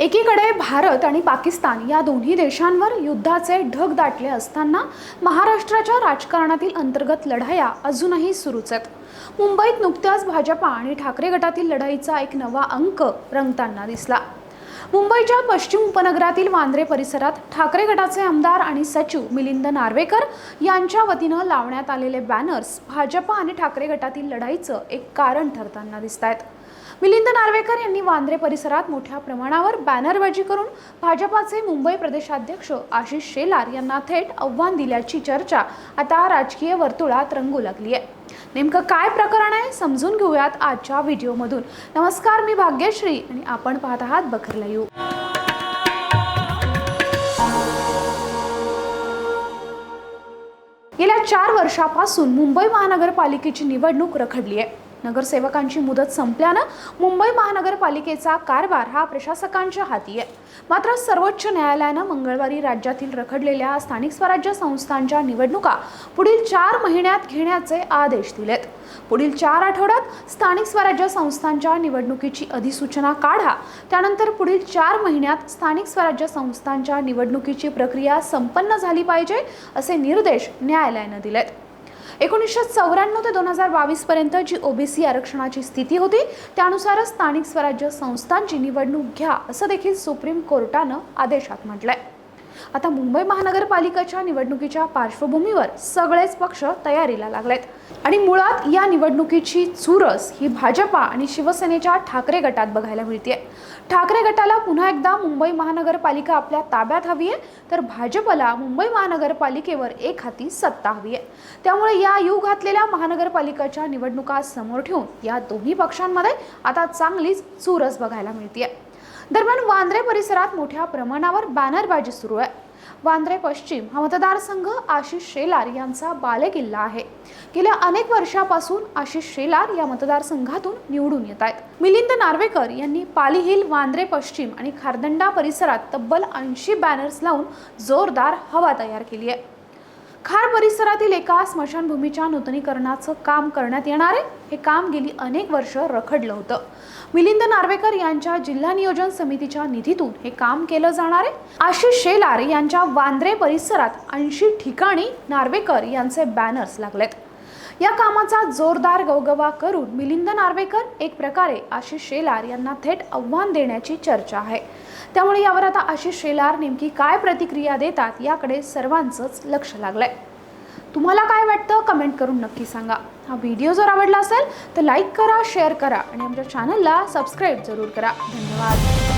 एकीकडे भारत आणि पाकिस्तान या दोन्ही देशांवर युद्धाचे ढग दाटले असताना महाराष्ट्राच्या राजकारणातील अंतर्गत लढाया अजूनही सुरूच आहेत. मुंबईत नुकत्याच भाजपा आणि ठाकरे गटातील लढाईचा एक नवा अंक रंगताना दिसला. मुंबईच्या पश्चिम उपनगरातील वांद्रे परिसरात ठाकरे गटाचे आमदार आणि सचिव मिलिंद नार्वेकर यांच्या वतीनं लावण्यात आलेले बॅनर्स भाजपा आणि ठाकरे गटातील लढाईचं एक कारण ठरताना दिसत आहेत मिलिंद नार्वेकर यांनी वांद्रे परिसरात मोठ्या प्रमाणावर बॅनरबाजी करून भाजपाचे मुंबई प्रदेशाध्यक्ष आशिष शेलार यांना थेट आव्हान दिल्याची चर्चा आता राजकीय वर्तुळात रंगू लागली आहे. नेमकं काय प्रकरण आहे समजून घेऊयात आजच्या व्हिडिओमधून. नमस्कार मी भाग्यश्री आणि आपण पाहत आहात बखरला येऊ गेल्या चार वर्षापासून मुंबई महानगरपालिकेची निवडणूक रखडली आहे. नगरसेवकांची मुदत संपल्यानं मुंबई महानगरपालिकेचा कारभार हा प्रशासकांच्या हाती आहे. मात्र सर्वोच्च न्यायालयानं मंगळवारी राज्यातील रखडलेल्या स्थानिक स्वराज्य संस्थांच्या निवडणुका पुढील चार महिन्यात घेण्याचे आदेश दिलेत. पुढील चार आठवड्यात स्थानिक स्वराज्य संस्थांच्या निवडणुकीची अधिसूचना काढा. त्यानंतर पुढील चार महिन्यात स्थानिक स्वराज्य संस्थांच्या निवडणुकीची प्रक्रिया संपन्न झाली पाहिजे असे निर्देश न्यायालयानं दिलेत. एकोणीसशे चौऱ्याण्णव ते दोन हजार बावीसपर्यंत जी ओबीसी आरक्षणाची स्थिती होती त्यानुसारच स्थानिक स्वराज्य संस्थांची निवडणूक घ्या असं देखील सुप्रीम कोर्टानं आदेशात म्हटलंय. आता मुंबई महानगरपालिकेच्या निवडणुकीच्या पार्श्वभूमीवर सगळेच पक्ष तयारीला लागलेत. आणि मुळात या निवडणुकीची चुरस ही भाजपा आणि शिवसेनेच्या ठाकरे गटात बघायला मिळते ठाकरे गटाला पुन्हा एकदा मुंबई महानगरपालिका आपल्या ताब्यात हवी आहे तर भाजपला मुंबई महानगरपालिकेवर एक हाती सत्ता हवी आहे त्यामुळे या यू घातलेल्या महानगरपालिकेच्या निवडणुका समोर ठेवून या दोन्ही पक्षांमध्ये आता चांगलीच चुरस बघायला मिळते दरम्यान वांद्रे परिसरात मोठ्या प्रमाणावर बॅनरबाजी सुरू आहे. वांद्रे पश्चिम हा मतदारसंघ आशिष शेलार यांचा बालेकिल्ला आहे. गेल्या अनेक वर्षापासून आशिष शेलार या मतदारसंघातून निवडून येत आहेत. मिलिंद नार्वेकर यांनी पाली हिल वांद्रे पश्चिम आणि खारदंडा परिसरात तब्बल ऐंशी बॅनर्स लावून जोरदार हवा तयार केली आहे. खार परिसरातील एका स्मशानभूमीच्या नूतनीकरणाचं काम करण्यात येणार आहे. हे काम गेली अनेक वर्ष रखडलं होतं. मिलिंद नार्वेकर यांच्या जिल्हा नियोजन समितीच्या निधीतून हे काम केलं जाणार आहे. आशिष शेलार यांच्या वांद्रे परिसरात ऐंशी ठिकाणी नार्वेकर यांचे बॅनर्स लागलेत. या कामाचा जोरदार गवगवा करून मिलिंद नार्वेकर एक प्रकारे आशिष शेलार यांना थेट आव्हान देण्याची चर्चा आहे. त्यामुळे यावर आता आशिष शेलार नेमकी काय प्रतिक्रिया देतात याकडे सर्वांचंच लक्ष लागलंय. तुम्हाला काय वाटतं कमेंट करून नक्की सांगा. हा व्हिडिओ जर आवडला असेल तर लाईक करा शेअर करा आणि आमच्या चॅनलला सबस्क्राईब जरूर करा. धन्यवाद.